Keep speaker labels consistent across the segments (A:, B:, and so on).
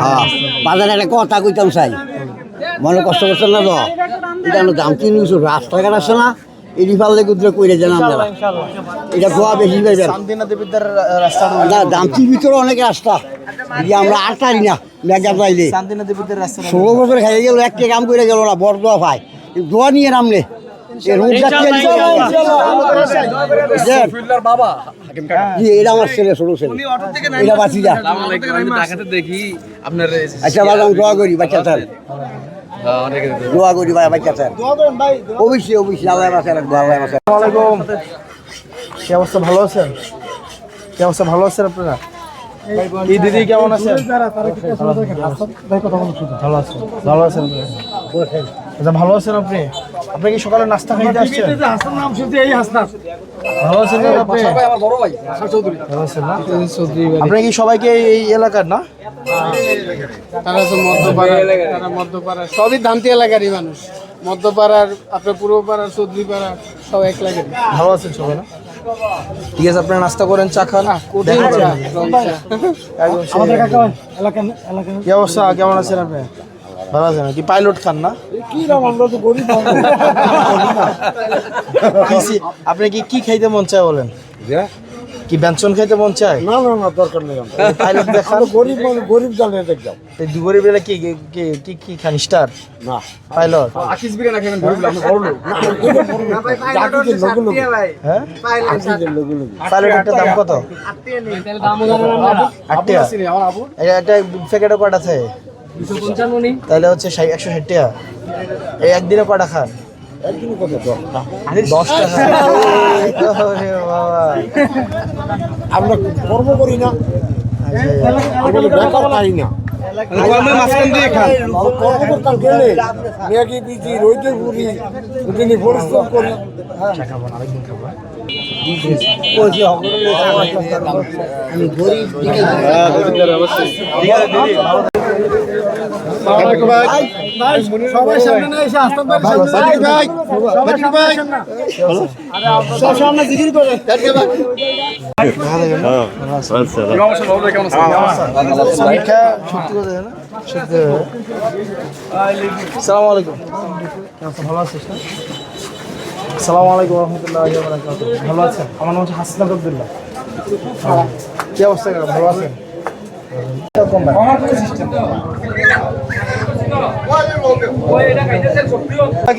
A: হ্যাঁ। বাজারে একটা কথা কইতাম চাই মনে কষ্ট করছেন না তো? এটা দাম। তিন কিছু রাস্তাঘাট আছে না। এটি পারলে কুদরে কইরে জানাম যারা এটা গোয়া বেশি
B: রাস্তা
A: না দামটির ভিতরে অনেক রাস্তা। যে আমরা আর না মেঘা পাইলে। ষোলো বছর খাইয়ে গেল একটা কাম করে গেল না, বড় দোয়া পায়। দোয়া নিয়ে নামলে এটা আমার ছেলে ছোট ছেলে। এটা বাঁচি যা
C: দেখি আপনার
A: আচ্ছা বাদাম দোয়া করি বাচ্চা স্যার। দোয়া করি ভাই বাচ্চা স্যার। অবশ্যই অবশ্যই আল্লাহ বাসা রাখব আল্লাহ বাসা
B: আসসালামাইকুম কি অবস্থা ভালো আছেন? কি অবস্থা ভালো আছেন আপনারা? এই দিদি কেমন আছেন? ভালো আছেন ভালো আছেন। আচ্ছা ভালো আছেন আপনি? আপনি কি সকালে নাস্তা খাইতে আসছেন? ভালো আছেন না আপনি? ভালো আছেন না? আপনি কি সবাইকে এই- এই এলাকার না?
D: তারা হচ্ছে মধ্যপাড়ার তারা মধ্যপাড়ার সবই দান্তি এলাকারই মানুষ। মধ্যপাড়ার আপনার পূর্ব পাড়ার চৌধুরী পাড়ার সব এক লাগারই
B: ভালো আছেন সবাই না? ঠিক আছে আপনারা নাস্তা করেন চা খান। কি অবস্থা? কেমন আছেন আপনি? ভালো আছেন? কি পাইলট খান না? কি সি- আপনি কি কি খাইতে মন চায় বলেন? কি ব্যঞ্জন খাইতে মন চায়?
E: না না না দরকার নেই
B: পাইলট দেখান।
E: গরিব মানুষ গরিব জানিয়ে দেখলাম
B: এই দু গরিব এলা কি কি- কি- খান স্টার
E: না।
B: পাইলট
C: আকিস বিরিয়ানি খাবেন গরিব আমরা বড় লোক।
E: জাতিদের লঘু লঘু
B: হ্যাঁ?
E: জাতিদের লঘু লঘু
B: পাইলটের দাম কত? আটটিয়া
C: আমার আপু
B: এটা একটা প্যাকেটে কটা আছে? তাহলে হচ্ছে একশো ষাট টাকা। এই একদিনে কটা খান? দশ। টাকা।
E: আমরা কর্ম করি না। বেকার খাই পরিশ্রম করি।
A: আমি গরিব। দিকে
E: সবাই সামনে না এসে আসতে পারি ভাই ভাই সব সামনে জিকির করে
B: সমীক্ষা সত্যি কথা না। সত্যি সালাম আলাইকুম কেমন ভালো আছিস না সালাম আলাইকুম রহমতুল্লাহ ভালো আছেন? আমার নাম হচ্ছে হাসনাত আব্দুল্লাহ। হ্যাঁ। কি অবস্থা? কাকা? ভালো আছেন? কম ভাই।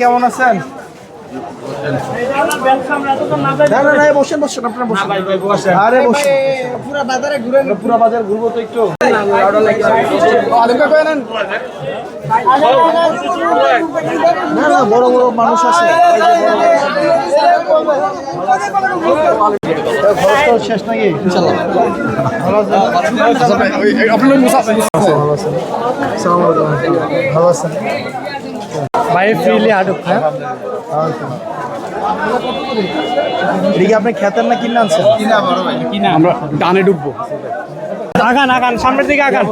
B: কেমন আছেন না না না বসেন বসেন আপনারা বসেন আরে বসেন পুরো বাজারে ঘুরে পুরো বাজার ঘুরবো তো একটু না না বড় বড় মানুষ আছে শেষ নাকি? ভালো আছেন? ভালো আছেন? আসসালামু আলাইকুম। ভালো আছেন? ভাই ফ্রিলি আটক হ্যাঁ? ভালো আছেন এদিকে আপনি খেতেন না কিনে আনছেন? কিনা
C: আমরা ডানে ঢুকবো
F: আগান আগান সামনের দিকে আগান।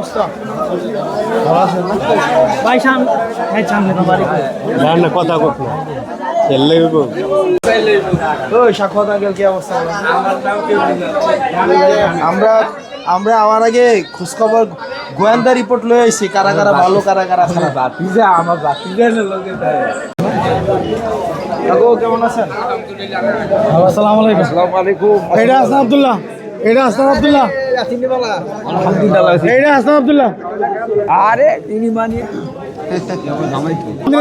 F: ভাই সামনে ভাই সামনে তো
E: কথা করতো
B: ওই সাক্ষাৎ আঙ্কেল কি অবস্থা? আমরা আমরা আমার আগে খোঁজখবর গোয়েন্দা রিপোর্ট লয়ে আইছি কারা কারা ভালো কারা কারা খারাপ।
C: আমার বাতিজা লোকে
B: কাকু কেমন আছেন?
F: আসসালামু আলাইকুম।
C: আসসালামু আলাইকুম।
F: এটা হাসান আব্দুল্লাহ। এটা হাসান আব্দুল্লাহ।
C: আলহামদুলিল্লাহ
F: এটা হাসান আব্দুল্লাহ।
C: আরে তিনি মানে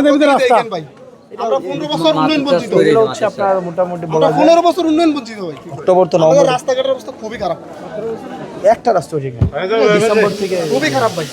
F: দেবীদের রাস্তা।
E: আমরা পনেরো বছর উন্নয়ন বঞ্চিত।
B: এগুলো হচ্ছে আপনার মোটামুটি বলা যায়।
E: পনেরো বছর উন্নয়ন বঞ্চিত ভাই
B: অক্টোবর তো নভেম্বর।
E: রাস্তাঘাটের অবস্থা খুবই খারাপ।
B: একটা রাস্তা ঠিক না ডিসেম্বর থেকে
E: খুবই খারাপ ভাই।